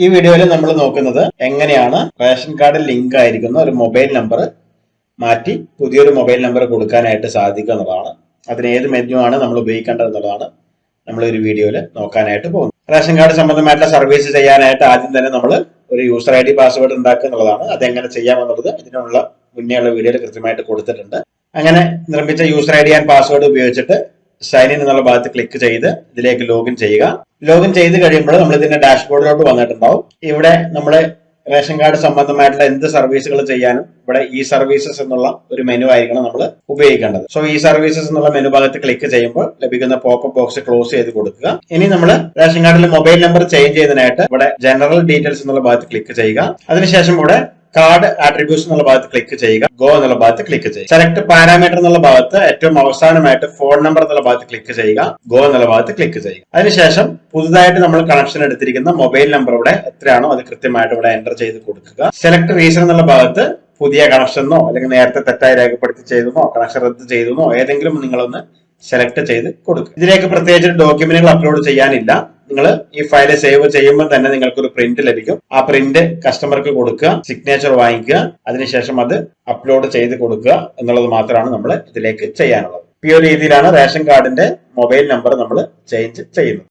ഈ വീഡിയോയിൽ നമ്മൾ നോക്കുന്നത് എങ്ങനെയാണ് റേഷൻ കാർഡിൽ ലിങ്ക് ആയിരിക്കുന്ന ഒരു മൊബൈൽ നമ്പർ മാറ്റി പുതിയൊരു മൊബൈൽ നമ്പർ കൊടുക്കാനായിട്ട് സാധിക്കുക എന്നുള്ളതാണ്. അതിന് ഏത് മെനുവാണ് നമ്മൾ ഉപയോഗിക്കേണ്ടത് എന്നുള്ളതാണ് നമ്മൾ ഒരു വീഡിയോയിൽ നോക്കാനായിട്ട് പോകുന്നത്. റേഷൻ കാർഡ് സംബന്ധമായിട്ടുള്ള സർവീസ് ചെയ്യാനായിട്ട് ആദ്യം തന്നെ നമ്മൾ ഒരു യൂസർ ഐ ഡി പാസ്വേഡ് ഉണ്ടാക്കുക എന്നുള്ളതാണ്. അതെങ്ങനെ ചെയ്യാമെന്നുള്ളത് ഇതിനുള്ള മുന്നേയുള്ള വീഡിയോയിൽ കൃത്യമായിട്ട് കൊടുത്തിട്ടുണ്ട്. അങ്ങനെ നിർമ്മിച്ച യൂസർ ഐ ഡി ആൻഡ് പാസ്വേഡ് ഉപയോഗിച്ചിട്ട് സൈൻ ഇൻ എന്നുള്ള ഭാഗത്ത് ക്ലിക്ക് ചെയ്ത് ഇതിലേക്ക് ലോഗിൻ ചെയ്യുക. ലോഗിൻ ചെയ്ത് കഴിയുമ്പോൾ നമ്മൾ ഇതിന്റെ ഡാഷ്ബോർഡിലോട്ട് വന്നിട്ടുണ്ടാവും. ഇവിടെ നമ്മുടെ റേഷൻ കാർഡ് സംബന്ധമായിട്ടുള്ള എന്ത് സർവീസുകൾ ചെയ്യാനും ഇവിടെ ഈ സർവീസസ് എന്നുള്ള ഒരു മെനു ആയിരിക്കണം നമ്മൾ ഉപയോഗിക്കേണ്ടത്. സോ ഈ സർവീസസ് എന്നുള്ള മെനു ഭാഗത്ത് ക്ലിക്ക് ചെയ്യുമ്പോൾ ലഭിക്കുന്ന പോപ്പപ്പ് ബോക്സ് ക്ലോസ് ചെയ്ത് കൊടുക്കുക. ഇനി നമ്മൾ റേഷൻ കാർഡിൽ മൊബൈൽ നമ്പർ ചേഞ്ച് ചെയ്യുന്നതിനായിട്ട് ഇവിടെ ജനറൽ ഡീറ്റെയിൽസ് എന്നുള്ള ഭാഗത്ത് ക്ലിക്ക് ചെയ്യുക. അതിനുശേഷം ഇവിടെ കാർഡ് ആട്രിബ്യൂഷൻ എന്നുള്ള ഭാഗത്ത് ക്ലിക്ക് ചെയ്യുക ഗോ എന്നുള്ള ഭാഗത്ത് ക്ലിക്ക് ചെയ്യുക. സെലക്ട് പാരാമീറ്റർ എന്നുള്ള ഭാഗത്ത് ഏറ്റവും അവസാനമായിട്ട് ഫോൺ നമ്പർ എന്നുള്ള ഭാഗത്ത് ക്ലിക്ക് ചെയ്യുക ഗോ എന്നുള്ള ഭാഗത്ത് ക്ലിക്ക് ചെയ്യുക. അതിനുശേഷം പുതുതായിട്ട് നമ്മൾ കണക്ഷൻ എടുത്തിരിക്കുന്ന മൊബൈൽ നമ്പർ ഇവിടെ എത്രയാണോ അത് കൃത്യമായിട്ട് ഇവിടെ എന്റർ ചെയ്ത് കൊടുക്കുക. സെലക്ട് റീസൺ എന്നുള്ള ഭാഗത്ത് പുതിയ കണക്ഷനോ അല്ലെങ്കിൽ നേരത്തെ തെറ്റായി രേഖപ്പെടുത്തി ചെയ്തെന്നോ കണക്ഷൻ റദ്ദ് ചെയ്തെന്നോ ഏതെങ്കിലും നിങ്ങളൊന്ന് സെലക്ട് ചെയ്ത് കൊടുക്കുക. ഇതിലേക്ക് പ്രത്യേകിച്ച് ഡോക്യുമെന്റുകൾ അപ്ലോഡ് ചെയ്യാനില്ല. നിങ്ങൾ ഈ ഫയൽ സേവ് ചെയ്യുമ്പോൾ തന്നെ നിങ്ങൾക്ക് ഒരു പ്രിന്റ് ലഭിക്കും. ആ പ്രിന്റ് കസ്റ്റമർക്ക് കൊടുക്കുക സിഗ്നേച്ചർ വാങ്ങിക്കുക അതിനുശേഷം അത് അപ്ലോഡ് ചെയ്ത് കൊടുക്കുക എന്നുള്ളത് മാത്രമാണ് നമ്മൾ ഇതിലേക്ക് ചെയ്യാനുള്ളത്. ഈ ഒരു രീതിയിലാണ് റേഷൻ കാർഡിന്റെ മൊബൈൽ നമ്പർ നമ്മൾ ചേഞ്ച് ചെയ്യുന്നത്.